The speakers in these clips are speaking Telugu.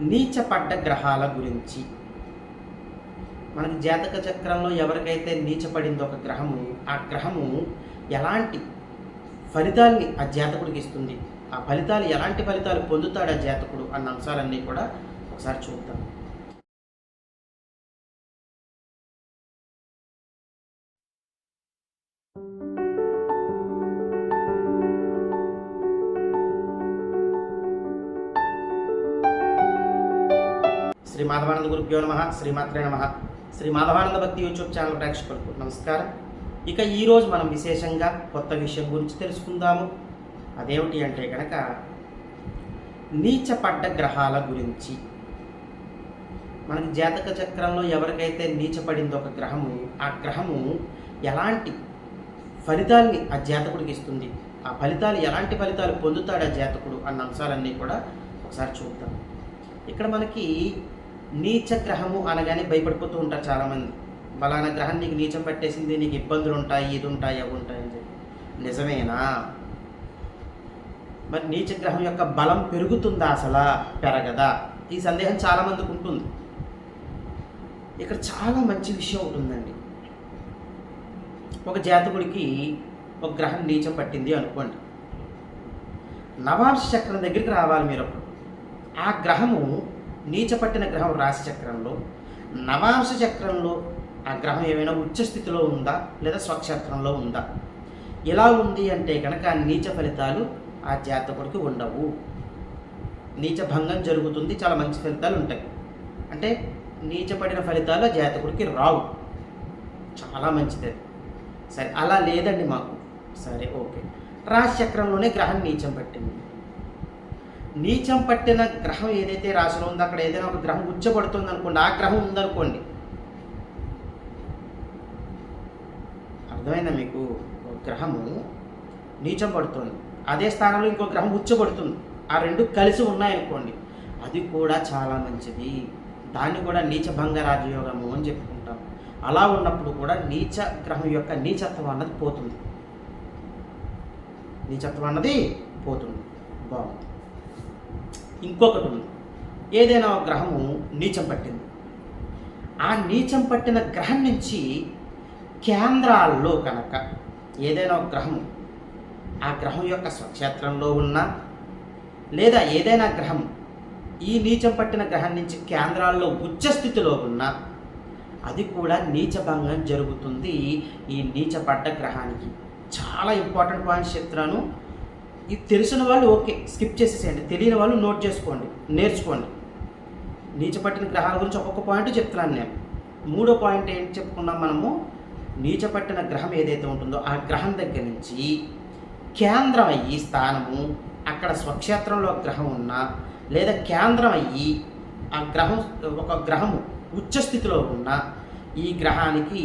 నీచపడ్డ గ్రహాల గురించి. మనకి జాతక చక్రంలో ఎవరికైతే నీచపడిందో ఒక గ్రహము ఆ గ్రహము ఎలాంటి ఫలితాల్ని ఆ జాతకుడికి ఇస్తుంది? ఆ ఫలితాలు ఎలాంటి ఫలితాలు పొందుతాడు ఆ జాతకుడు అన్న అంశాలన్నీ కూడా ఒకసారి చూద్దాం. శ్రీ మాధవానంద గురుభ్యో నమ శ్రీమాత్రే నమ. శ్రీ మాధవానంద భక్తి యూట్యూబ్ ఛానల్ ప్రేక్షకులకు నమస్కారం. ఇక ఈరోజు మనం విశేషంగా కొత్త విషయం గురించి తెలుసుకుందాము. అదేమిటి అంటే కనుక నీచపడ్డ గ్రహాల గురించి. మనకి జాతక చక్రంలో ఎవరికైతే నీచపడిందో ఒక గ్రహము ఆ గ్రహము ఎలాంటి ఫలితాల్ని ఆ జాతకుడికి ఇస్తుంది? ఆ ఫలితాలు ఎలాంటి ఫలితాలు పొందుతాడు ఆ జాతకుడు అన్న అంశాలన్నీ కూడా ఒకసారి చూద్దాం. ఇక్కడ మనకి నీచ గ్రహము అనగానే భయపడిపోతూ ఉంటారు చాలామంది. బలానా గ్రహం నీకు నీచం పట్టేసింది నీకు ఇబ్బందులు ఉంటాయి ఇది ఉంటాయి అవి ఉంటాయి అని చెప్పి. నిజమేనా? మరి నీచ గ్రహం యొక్క బలం పెరుగుతుందా అసలా? పెరగదా? ఈ సందేహం చాలామందికి ఉంటుంది. ఇక్కడ చాలా మంచి విషయం ఉంటుందండి ఒక జాతకుడికి ఒక గ్రహం నీచం పట్టింది అనుకోండి. నవాంశ చక్రం దగ్గరికి రావాలి మీరు అప్పుడు. ఆ గ్రహము నీచపట్టిన గ్రహం రాశి చక్రంలో నవాంశ చక్రంలో ఆ గ్రహం ఏమైనా ఉచ్చస్థితిలో ఉందా లేదా స్వక్షేత్రంలో ఉందా? ఎలా ఉంది అంటే కనుక ఆ నీచ ఫలితాలు ఆ జాతకుడికి ఉండవు. నీచ భంగం జరుగుతుంది చాలా మంచి ఫలితాలు ఉంటాయి. అంటే నీచపడిన ఫలితాలు ఆ జాతకుడికి రావు. చాలా మంచిది. సరే అలా లేదండి మాకు. సరే ఓకే. రాశి చక్రంలోనే గ్రహం నీచం పట్టింది. నీచం పట్టిన గ్రహం ఏదైతే రాశిలో ఉందో అక్కడ ఏదైనా ఒక గ్రహం ఉచ్చబడుతుంది అనుకోండి ఆ గ్రహం ఉందనుకోండి. అర్థమైందా మీకు? ఒక గ్రహము నీచం పడుతుంది. అదే స్థానంలో ఇంకో గ్రహం ఉచ్చబడుతుంది ఆ రెండు కలిసి ఉన్నాయనుకోండి అది కూడా చాలా మంచిది. దాన్ని కూడా నీచభంగ రాజయోగము అని చెప్పుకుంటాం. అలా ఉన్నప్పుడు కూడా నీచ గ్రహం యొక్క నీచత్వం అన్నది పోతుంది. నీచత్వం అన్నది పోతుంది. బాగుంది. ఇంకొకటి ఉంది. ఏదైనా ఒక గ్రహము నీచం పట్టింది. ఆ నీచం పట్టిన గ్రహం నుంచి కేంద్రాల్లో కనుక ఏదైనా ఒక గ్రహము ఆ గ్రహం యొక్క స్వక్షేత్రంలో ఉన్న లేదా ఏదైనా గ్రహం ఈ నీచం పట్టిన గ్రహం నుంచి కేంద్రాల్లో ఉచ్చస్థితిలో ఉన్న అది కూడా నీచభంగం జరుగుతుంది. ఈ నీచపడ్డ గ్రహానికి. చాలా ఇంపార్టెంట్ పాయింట్స్ చెప్తున్నాను. ఇది తెలిసిన వాళ్ళు ఓకే స్కిప్ చేసేసేయండి. తెలియని వాళ్ళు నోట్ చేసుకోండి నేర్చుకోండి. నీచపట్టిన గ్రహాల గురించి ఒక్కొక్క పాయింట్ చెప్తున్నాను నేను. మూడో పాయింట్ ఏంటి చెప్పుకున్నాం మనము? నీచపట్టిన గ్రహం ఏదైతే ఉంటుందో ఆ గ్రహం దగ్గర నుంచి కేంద్రం అయ్యి స్థానము అక్కడ స్వక్షేత్రంలో గ్రహం ఉన్నా లేదా కేంద్రం అయ్యి ఆ గ్రహం ఒక గ్రహము ఉచ్చస్థితిలో ఉన్న ఈ గ్రహానికి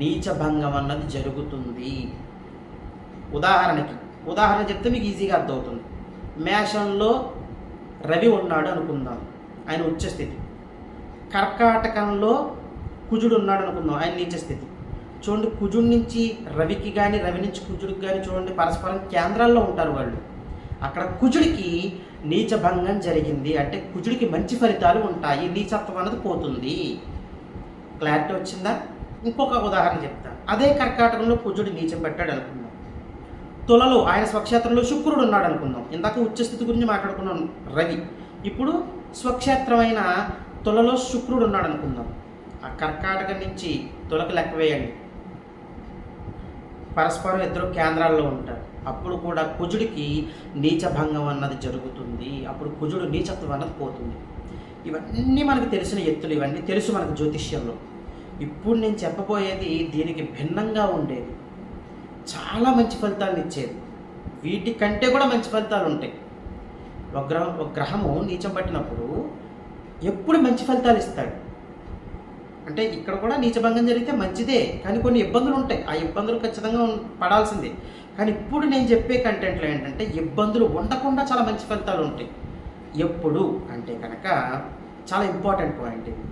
నీచభంగం అన్నది జరుగుతుంది. ఉదాహరణకి ఉదాహరణ చెప్తే మీకు ఈజీగా అర్థమవుతుంది. మేషంలో రవి ఉన్నాడు అనుకుందాం. ఆయన ఉచ్చ స్థితి. కర్కాటకంలో కుజుడు ఉన్నాడు అనుకుందాం. ఆయన నీచ స్థితి. చూడండి కుజుడి నుంచి రవికి కానీ రవి నుంచి కుజుడికి కానీ చూడండి పరస్పరం కేంద్రాల్లో ఉంటారు వాళ్ళు. అక్కడ కుజుడికి నీచభంగం జరిగింది. అంటే కుజుడికి మంచి ఫలితాలు ఉంటాయి. నీచత్వం అన్నది పోతుంది. క్లారిటీ వచ్చిందా? ఇంకొక ఉదాహరణ చెప్తా అదే కర్కాటకంలో కుజుడు నీచం పెట్టాడు అనుకుందాం. తులలో ఆయన స్వక్షేత్రంలో శుక్రుడు ఉన్నాడు అనుకుందాం. ఇందాక ఉచ్చస్థితి గురించి మాట్లాడుకున్నాం రవి. ఇప్పుడు స్వక్షేత్రమైన తులలో శుక్రుడు ఉన్నాడు అనుకుందాం. ఆ కర్కాటక నుంచి తులకు లెక్క వేయండి. పరస్పరం ఇద్దరు కేంద్రాల్లో ఉంటారు. అప్పుడు కూడా కుజుడికి నీచభంగం అన్నది జరుగుతుంది. అప్పుడు కుజుడు నీచత్వం అన్నది పోతుంది. ఇవన్నీ మనకు తెలిసిన ఎత్తులు ఇవన్నీ తెలుసు మనకు జ్యోతిష్యంలో. ఇప్పుడు నేను చెప్పబోయేది దీనికి భిన్నంగా ఉండేది. చాలా మంచి ఫలితాలను ఇచ్చేది. వీటికంటే కూడా మంచి ఫలితాలు ఉంటాయి. ఒక గ్రహం ఒక గ్రహము నీచం పట్టినప్పుడు ఎప్పుడు మంచి ఫలితాలు ఇస్తాడు? అంటే ఇక్కడ కూడా నీచభంగం జరిగితే మంచిదే కానీ కొన్ని ఇబ్బందులు ఉంటాయి. ఆ ఇబ్బందులు ఖచ్చితంగా పడాల్సిందే. కానీ ఇప్పుడు నేను చెప్పే కంటెంట్లో ఏంటంటే ఇబ్బందులు ఉండకుండా చాలా మంచి ఫలితాలు ఉంటాయి. ఎప్పుడు అంటే కనుక చాలా ఇంపార్టెంట్ పాయింట్ ఇది.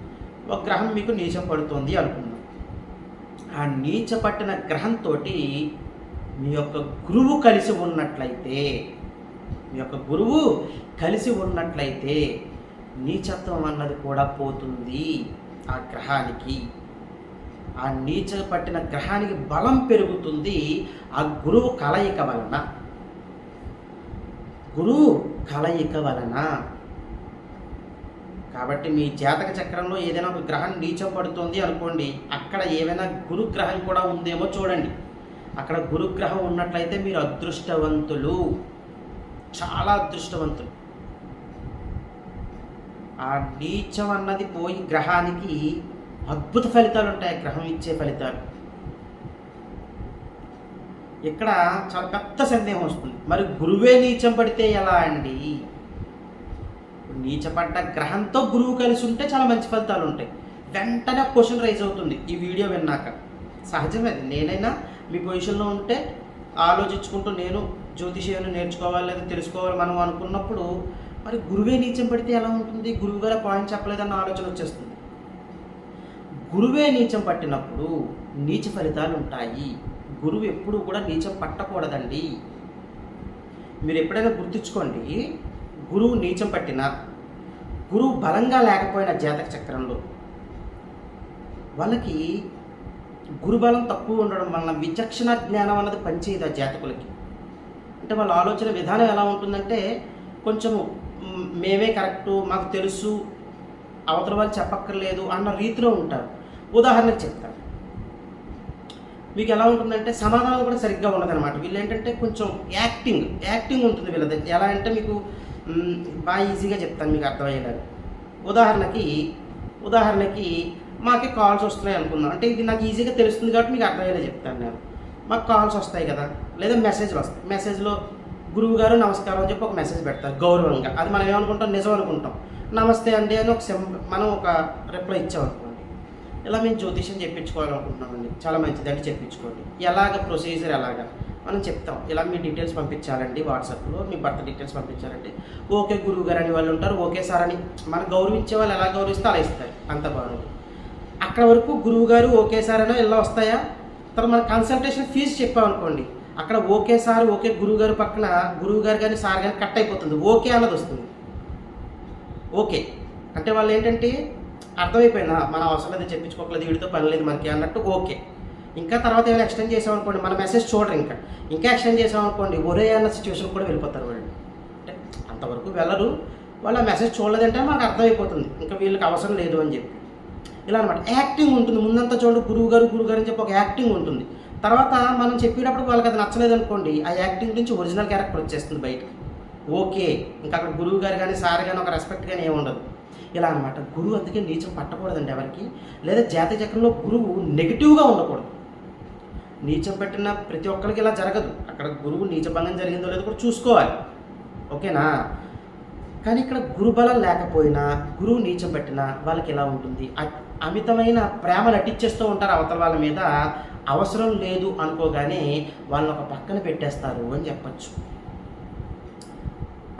ఒక గ్రహం మీకు నీచం పడుతుంది అనుకుంటుంది ఆ నీచ పట్టిన గ్రహంతో మీ యొక్క గురువు కలిసి ఉన్నట్లయితే మీ యొక్క గురువు కలిసి ఉన్నట్లయితే నీచత్వం అన్నది కూడా పోతుంది ఆ గ్రహానికి. ఆ నీచ పట్టిన గ్రహానికి బలం పెరుగుతుంది ఆ గురువు కలయిక వలన. గురువు కలయిక వలన కాబట్టి మీ జాతక చక్రంలో ఏదైనా ఒక గ్రహం నీచం పడుతుంది అనుకోండి అక్కడ ఏమైనా గురుగ్రహం కూడా ఉందేమో చూడండి. అక్కడ గురుగ్రహం ఉన్నట్లయితే మీరు అదృష్టవంతులు. చాలా అదృష్టవంతులు. ఆ నీచం అన్నది పోయి గ్రహానికి అద్భుత ఫలితాలు ఉంటాయి ఆ గ్రహం ఇచ్చే ఫలితాలు. ఇక్కడ చాలా పెద్ద సందేహం వస్తుంది. మరి గురువే నీచం పడితే ఎలా అండి? నీచపడ్డ గ్రహంతో గురువు కలిసి ఉంటే చాలా మంచి ఫలితాలు ఉంటాయి. వెంటనే క్వశ్చన్ రైజ్ అవుతుంది ఈ వీడియో విన్నాక. సహజమే నేనైనా మీ పొజిషన్లో ఉంటే ఆలోచించుకుంటూ నేను జ్యోతిషాన్ని నేర్చుకోవాలి లేదా తెలుసుకోవాలి మనం అనుకున్నప్పుడు మరి గురువే నీచం పడితే ఎలా ఉంటుంది? గురువు గారు పాయింట్ చెప్పలేదన్న ఆలోచన వచ్చేస్తుంది. గురువే నీచం పట్టినప్పుడు నీచ ఫలితాలు ఉంటాయి. గురువు ఎప్పుడు కూడా నీచం పట్టకూడదండి. మీరు ఎప్పుడైనా గుర్తుంచుకోండి గురువు నీచం పట్టిన గురువు బలంగా లేకపోయిన జాతక చక్రంలో వాళ్ళకి గురుబలం తక్కువ ఉండడం వలన విచక్షణ జ్ఞానం అన్నది పనిచేయదు ఆ జాతకులకి. అంటే వాళ్ళ ఆలోచన విధానం ఎలా ఉంటుందంటే కొంచెము మేమే కరెక్టు మాకు తెలుసు అవతల వాళ్ళు చెప్పక్కర్లేదు అన్న రీతిలో ఉంటారు. ఉదాహరణకు చెప్తాను. మీకు ఎలా ఉంటుందంటే సమాధానం కూడా సరిగ్గా ఉండదన్నమాట. వీళ్ళు ఏంటంటే కొంచెం యాక్టింగ్ యాక్టింగ్ ఉంటుంది వీళ్ళది. ఎలా అంటే మీకు బాగా ఈజీగా చెప్తాను మీకు అర్థమయ్యేలాగా ఉదాహరణకి ఉదాహరణకి మాకే కాల్స్ వస్తున్నాయి అనుకుందాం. అంటే ఇది నాకు ఈజీగా తెలుస్తుంది కాబట్టి మీకు అర్థమయ్యేలా చెప్తాను నేను. మాకు కాల్స్ వస్తాయి కదా లేదా మెసేజ్లు వస్తాయి. మెసేజ్లో గురువు గారు నమస్కారం అని చెప్పి ఒక మెసేజ్ పెడతారు గౌరవంగా. అది మనం ఏమనుకుంటాం? నిజం అనుకుంటాం. నమస్తే అండి అని ఒక సింబ మనం ఒక రిప్లై ఇచ్చామనుకోండి ఇలా మేము జ్యోతిష్యం చెప్పించుకోవాలనుకుంటున్నామండి. చాలా మంచిదండి చెప్పించుకోండి. ఎలాగ ప్రొసీజర్ ఎలాగా? మనం చెప్తాం. ఇలా మీ డీటెయిల్స్ పంపించాలండి వాట్సాప్లో మీ భర్త డీటెయిల్స్ పంపించాలంటే ఓకే గురువు గారు అని వాళ్ళు ఉంటారు ఓకే సార్ అని మనం గౌరవించే వాళ్ళు ఎలా గౌరవిస్తే అలా ఇస్తారు. అంత బాగుంది. అక్కడ వరకు గురువు గారు ఓకే సార్ అయినా ఇలా వస్తాయా? తర్వాత మన కన్సల్టేషన్ ఫీజు చెప్పామనుకోండి అక్కడ ఓకే సార్ ఓకే గురువు గారు పక్కన గురువు గారు కానీ సార్ కానీ కట్ అయిపోతుంది. ఓకే అన్నది వస్తుంది. ఓకే. అంటే వాళ్ళు ఏంటంటే అర్థమైపోయిందా? మన అవసరం లేదు చెప్పించుకోకలేదు వీడితో పని లేదు మనకి అన్నట్టు ఓకే. ఇంకా తర్వాత ఏమైనా ఎక్స్టెండ్ చేసామనుకోండి మన మెసేజ్ చూడరు ఇంకా. ఇంకా ఎక్స్టెండ్ చేసామనుకోండి ఒరే అన్న సిచ్యువేషన్ కూడా వెళ్ళిపోతారు వాళ్ళు. అంటే అంతవరకు వెళ్ళరు. వాళ్ళ మెసేజ్ చూడలేదంటే మనకు అర్థమైపోతుంది. ఇంకా వీళ్ళకి అవసరం లేదు అని చెప్పి. ఇలా అనమాట యాక్టింగ్ ఉంటుంది. ముందంతా చూడండి గురువు గారు గురువు గారు అని చెప్పి ఒక యాక్టింగ్ ఉంటుంది. తర్వాత మనం చెప్పేటప్పుడు వాళ్ళకి అది నచ్చలేదు అనుకోండి ఆ యాక్టింగ్ నుంచి ఒరిజినల్ క్యారెక్టర్ వచ్చేస్తుంది బయటకి. ఓకే. ఇంకా అక్కడ గురువు గారు కానీ సార్ కానీ ఒక రెస్పెక్ట్ కానీ ఏమి ఉండదు. ఇలా అనమాట గురువు అందుకే నీచం పట్టకూడదండి ఎవరికి. లేదా జాతక చక్రంలో గురువు నెగిటివ్గా ఉండకూడదు. నీచం పెట్టిన ప్రతి ఒక్కరికి ఇలా జరగదు. అక్కడ గురువు నీచభంగం జరిగిందో లేదో కూడా చూసుకోవాలి. ఓకేనా? కానీ ఇక్కడ గురుబలం లేకపోయినా గురువు నీచం పెట్టినా వాళ్ళకి ఎలా ఉంటుంది? అమితమైన ప్రేమ నటించేస్తూ ఉంటారు అవతల వాళ్ళ మీద. అవసరం లేదు అనుకోగానే వాళ్ళని ఒక పక్కన పెట్టేస్తారు అని చెప్పచ్చు.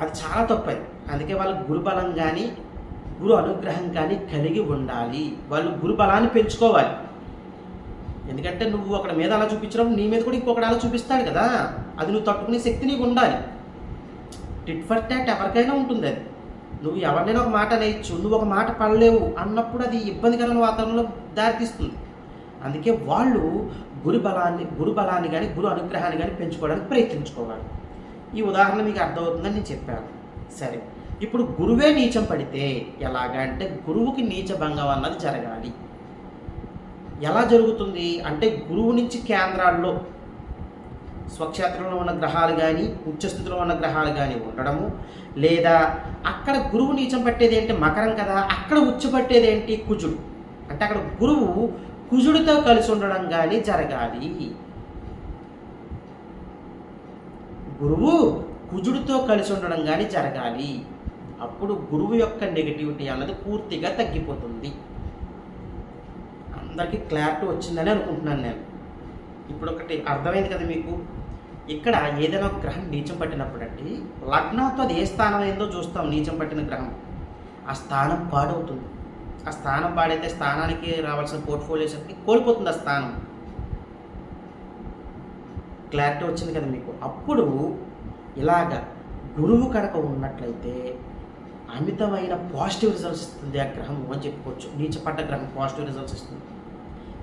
అది చాలా తప్పది. అందుకే వాళ్ళ గురుబలం కానీ గురు అనుగ్రహం కానీ కలిగి ఉండాలి. వాళ్ళు గురుబలాన్ని పెంచుకోవాలి. ఎందుకంటే నువ్వు అక్కడ మీద అలా చూపించడం నీ మీద కూడా ఇంకొకటి అలా చూపిస్తాడు కదా. అది నువ్వు తట్టుకునే శక్తి నీకు ఉండాలి. టిట్ ఫర్ టాట్ ఎవరికైనా ఉంటుంది అది. నువ్వు ఎవరినైనా ఒక మాట అనేయచ్చు నువ్వు ఒక మాట పడలేవు అన్నప్పుడు అది ఇబ్బందికరమైన వాతావరణంలో దారితీస్తుంది. అందుకే వాళ్ళు గురు బలాన్ని గురు బలాన్ని కానీ గురు అనుగ్రహాన్ని కానీ పెంచుకోవడానికి ప్రయత్నించుకోవాలి. ఈ ఉదాహరణ మీకు అర్థమవుతుందని నేను చెప్పాను. సరే ఇప్పుడు గురువే నీచం పడితే ఎలాగా అంటే గురువుకి నీచ భంగం అన్నది జరగాలి. ఎలా జరుగుతుంది అంటే గురువు నుంచి కేంద్రాల్లో స్వక్షేత్రంలో ఉన్న గ్రహాలు కానీ ఉచ్చస్థితిలో ఉన్న గ్రహాలు కానీ ఉండడము లేదా అక్కడ గురువు నీచం పట్టేది ఏంటి? మకరం కదా. అక్కడ ఉచ్చ పట్టేది ఏంటి? కుజుడు. అంటే అక్కడ గురువు కుజుడితో కలిసి ఉండడం కానీ జరగాలి. గురువు కుజుడితో కలిసి ఉండడం కానీ జరగాలి. అప్పుడు గురువు యొక్క నెగిటివిటీ అన్నది పూర్తిగా తగ్గిపోతుంది. అందరికీ క్లారిటీ వచ్చిందని అనుకుంటున్నాను నేను. ఇప్పుడు ఒకటి అర్థమైంది కదా మీకు? ఇక్కడ ఏదైనా ఒక గ్రహం నీచం పట్టినప్పుడు అండి లగ్నంతో అది ఏ స్థానం అయిందో చూస్తాం నీచం పట్టిన గ్రహం. ఆ స్థానం పాడవుతుంది. ఆ స్థానం పాడైతే స్థానానికి రావాల్సిన పోర్ట్ఫోలియోస్ అన్ని కోల్పోతుంది ఆ స్థానం. క్లారిటీ వచ్చింది కదా మీకు? అప్పుడు ఇలాగ గురువు కనుక ఉన్నట్లయితే అమితమైన పాజిటివ్ రిజల్ట్స్ ఇస్తుంది ఆ గ్రహం అని చెప్పుకోవచ్చు. నీచపడ్డ గ్రహం పాజిటివ్ రిజల్ట్స్ ఇస్తుంది.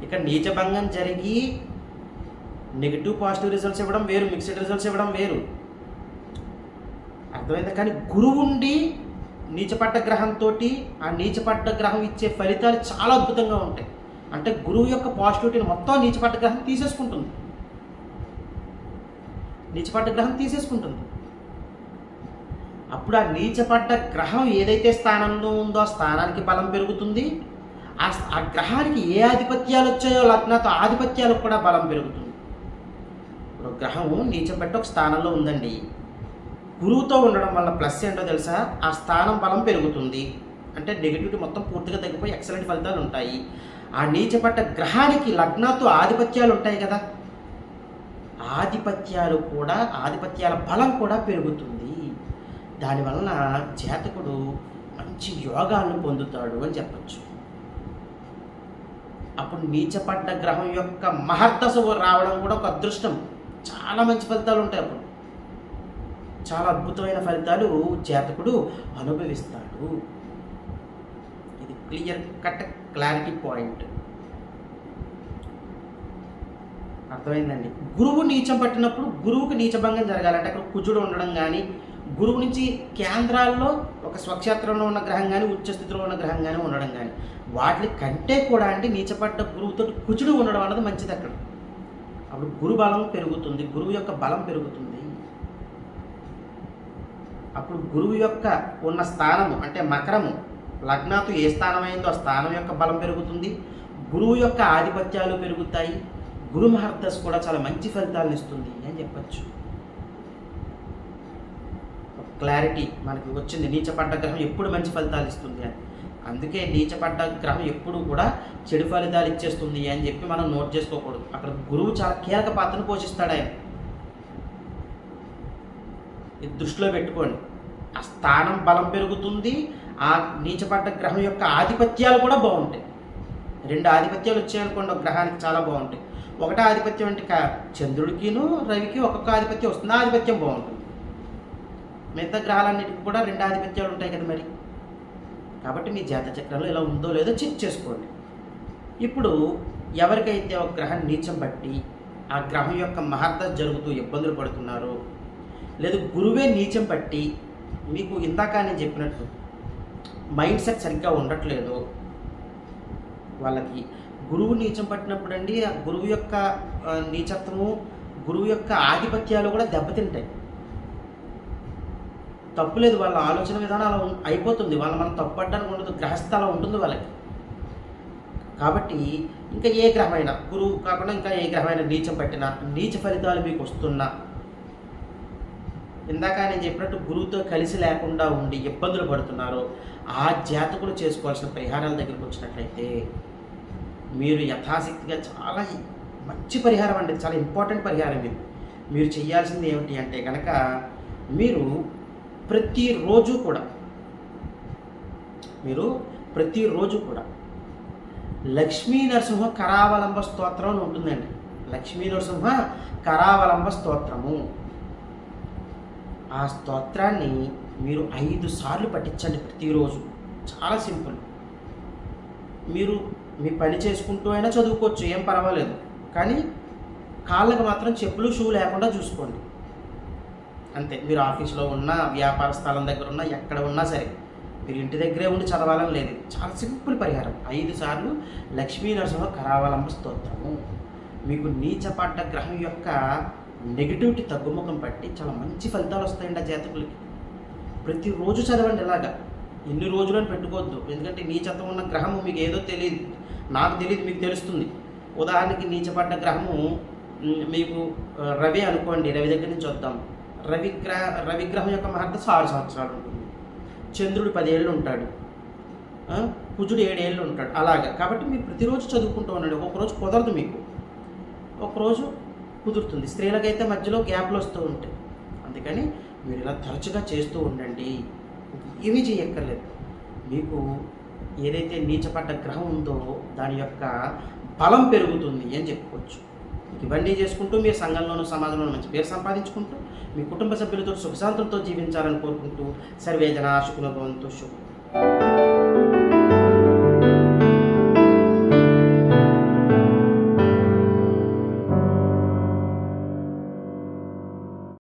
ఇక్కడ నీచభంగం జరిగి నెగిటివ్ పాజిటివ్ రిజల్ట్స్ ఇవ్వడం వేరు మిక్స్డ్ రిజల్ట్స్ ఇవ్వడం వేరు. అర్థమైంది? కానీ గురువు ఉండి నీచపడ్డ గ్రహంతో ఆ నీచపడ్డ గ్రహం ఇచ్చే ఫలితాలు చాలా అద్భుతంగా ఉంటాయి. అంటే గురువు యొక్క పాజిటివిటీని మొత్తం నీచపడ్డ గ్రహం తీసేసుకుంటుంది. నీచపడ్డ గ్రహం తీసేసుకుంటుంది. అప్పుడు ఆ నీచపడ్డ గ్రహం ఏదైతే స్థానంలో ఉందో ఆ స్థానానికి బలం పెరుగుతుంది. ఆ ఆ గ్రహానికి ఏ ఆధిపత్యాలు వచ్చాయో లగ్నతో ఆధిపత్యాలకు కూడా బలం పెరుగుతుంది. ఇప్పుడు గ్రహం నీచబెట్ట ఒక స్థానంలో ఉందండి. గురువుతో ఉండడం వల్ల ప్లస్ ఏంటో తెలుసా? ఆ స్థానం బలం పెరుగుతుంది. అంటే నెగిటివిటీ మొత్తం పూర్తిగా తగ్గిపోయి ఎక్సలెంట్ ఫలితాలు ఉంటాయి. ఆ నీచబట్ట గ్రహానికి లగ్నాతో ఆధిపత్యాలు ఉంటాయి కదా. ఆధిపత్యాలు కూడా ఆధిపత్యాల బలం కూడా పెరుగుతుంది. దానివలన జాతకుడు మంచి యోగాలను పొందుతాడు అని చెప్పచ్చు. అప్పుడు నీచపడ్డ గ్రహం యొక్క మహర్దశ రావడం కూడా ఒక అదృష్టం. చాలా మంచి ఫలితాలు ఉంటాయి అప్పుడు. చాలా అద్భుతమైన ఫలితాలు జాతకుడు అనుభవిస్తాడు. ఇది క్లియర్ కట్ క్లారిటీ పాయింట్. అర్థమైందండి? గురువు నీచం పట్టినప్పుడు గురువుకి నీచభంగం జరగాలంటే అక్కడ కుజుడు ఉండడం కానీ గురువు నుంచి కేంద్రాల్లో ఒక స్వక్షేత్రంలో ఉన్న గ్రహం కానీ ఉచ్చస్థితిలో ఉన్న గ్రహం కానీ ఉండడం కానీ వాటి కంటే కూడా అంటే నీచపడ్డ గురువుతో కుచుడు ఉండడం అన్నది మంచిది అక్కడ. అప్పుడు గురు బలం పెరుగుతుంది గురువు యొక్క బలం పెరుగుతుంది. అప్పుడు గురువు యొక్క ఉన్న స్థానము అంటే మకరము లగ్నాతు ఏ స్థానమైందో ఆ స్థానం యొక్క బలం పెరుగుతుంది. గురువు యొక్క ఆధిపత్యాలు పెరుగుతాయి. గురు మహర్దశ కూడా చాలా మంచి ఫలితాలను ఇస్తుంది అని చెప్పచ్చు. క్లారిటీ మనకి వచ్చింది. నీచపడ్డ గ్రహం ఎప్పుడు మంచి ఫలితాలు ఇస్తుంది అని. అందుకే నీచపడ్డ గ్రహం ఎప్పుడు కూడా చెడు ఫలితాలు ఇచ్చేస్తుంది అని చెప్పి మనం నోట్ చేసుకోకూడదు. అక్కడ గురువు చాలా కీలక పాత్రను పోషిస్తాడు ఆయన. ఇది దృష్టిలో పెట్టుకోండి. ఆ స్థానం బలం పెరుగుతుంది. ఆ నీచపడ్డ గ్రహం యొక్క ఆధిపత్యాలు కూడా బాగుంటాయి. రెండు ఆధిపత్యాలు వచ్చాయనుకోండి ఒక గ్రహానికి చాలా బాగుంటాయి. ఒకటే ఆధిపత్యం అంటే చంద్రుడికిను రవికి ఒక్కొక్క ఆధిపత్యం వస్తుంది. ఆధిపత్యం బాగుంటుంది. మిగతా గ్రహాలన్నిటికీ కూడా రెండు ఆధిపత్యాలు ఉంటాయి కదా మరి. కాబట్టి మీ జాత చక్రంలో ఇలా ఉందో లేదో చెక్ చేసుకోండి. ఇప్పుడు ఎవరికైతే ఒక గ్రహం నీచం బట్టి ఆ గ్రహం యొక్క మహర్త జరుగుతూ ఇబ్బందులు పడుతున్నారో లేదు గురువే నీచం పట్టి మీకు ఇందాక నేను చెప్పినట్టు మైండ్ సెట్ సరిగ్గా ఉండట్లేదు వాళ్ళకి గురువు నీచం పట్టినప్పుడు అండి ఆ గురువు యొక్క నీచత్వము గురువు యొక్క ఆధిపత్యాలు కూడా దెబ్బతింటాయి. తప్పులేదు వాళ్ళ ఆలోచన విధానం అలా అయిపోతుంది. వాళ్ళ మనం తప్పడ్డానికి ఉండదు గ్రహస్థ అలా ఉంటుంది వాళ్ళకి. కాబట్టి ఇంకా ఏ గ్రహమైన గురువు కాకుండా ఇంకా ఏ గ్రహమైన నీచం పట్టినా నీచ ఫలితాలు మీకు వస్తున్నా ఇందాక నేను చెప్పినట్టు గురువుతో కలిసి లేకుండా ఉండి ఇబ్బందులు పడుతున్నారో ఆ జాతకులు చేసుకోవాల్సిన పరిహారాల దగ్గరికి వచ్చినట్లయితే మీరు యథాశక్తిగా చాలా మంచి పరిహారం అండి. చాలా ఇంపార్టెంట్ పరిహారం ఇది. మీరు చేయాల్సింది ఏమిటి అంటే కనుక మీరు ప్రతిరోజు కూడా. మీరు ప్రతిరోజు కూడా. లక్ష్మీ నరసింహ కరావలంబ స్తోత్రం అని ఉంటుందండి. లక్ష్మీ నరసింహ కరావలంబ స్తోత్రము. ఆ స్తోత్రాన్ని మీరు ఐదు సార్లు పఠించండి ప్రతిరోజు. చాలా సింపుల్. మీరు మీ పని చేసుకుంటూ అయినా చదువుకోవచ్చు ఏం పర్వాలేదు. కానీ కాళ్ళకు మాత్రం చెప్పులు షూ లేకుండా చూసుకోండి. అంతే. మీరు ఆఫీస్లో ఉన్నా వ్యాపార స్థలం దగ్గర ఉన్నా ఎక్కడ ఉన్నా సరే మీరు ఇంటి దగ్గరే ఉండి చదవాలని లేదు. చాలా సింపుల్ పరిహారం. ఐదు సార్లు లక్ష్మీ నరసింహ కరావలంబ స్తోత్రము. మీకు నీచపడ్డ గ్రహం యొక్క నెగిటివిటీ తగ్గుముఖం పట్టి చాలా మంచి ఫలితాలు వస్తాయండి ఆ జాతకులకి. ప్రతిరోజు చదవండి ఇలాగా ఎన్ని రోజులు అని పెట్టుకోవద్దు. ఎందుకంటే నీచత్వం ఉన్న గ్రహము మీకు ఏదో తెలియదు. నాకు తెలియదు మీకు తెలుస్తుంది. ఉదాహరణకి నీచపడ్డ గ్రహము మీకు రవి అనుకోండి రవి దగ్గర నుంచి వద్దాం. రవిగ్రహ రవిగ్రహం యొక్క మహత్త ఆరు సంవత్సరాలు ఉంటుంది. చంద్రుడు పదేళ్ళు ఉంటాడు. కుజుడు ఏడేళ్ళు ఉంటాడు. అలాగా. కాబట్టి మీరు ప్రతిరోజు చదువుకుంటూ ఉండండి. ఒక్కొక్కరోజు కుదరదు మీకు. ఒకరోజు కుదురుతుంది. స్త్రీలకైతే మధ్యలో గ్యాప్లు వస్తూ ఉంటాయి. అందుకని మీరు ఇలా తరచుగా చేస్తూ ఉండండి. ఏమీ చేయక్కర్లేదు. మీకు ఏదైతే నీచపడ్డ గ్రహం ఉందో దాని యొక్క బలం పెరుగుతుంది అని చెప్పుకోవచ్చు. ఇవన్నీ చేసుకుంటూ మీ సంఘంలోనూ సమాజంలోనూ మంచి పేరు సంపాదించుకుంటూ మీ కుటుంబ సభ్యులతో సుఖశాంతులతో జీవించాలని కోరుకుంటూ సర్వేజన శుకుల భవంతు శుభం.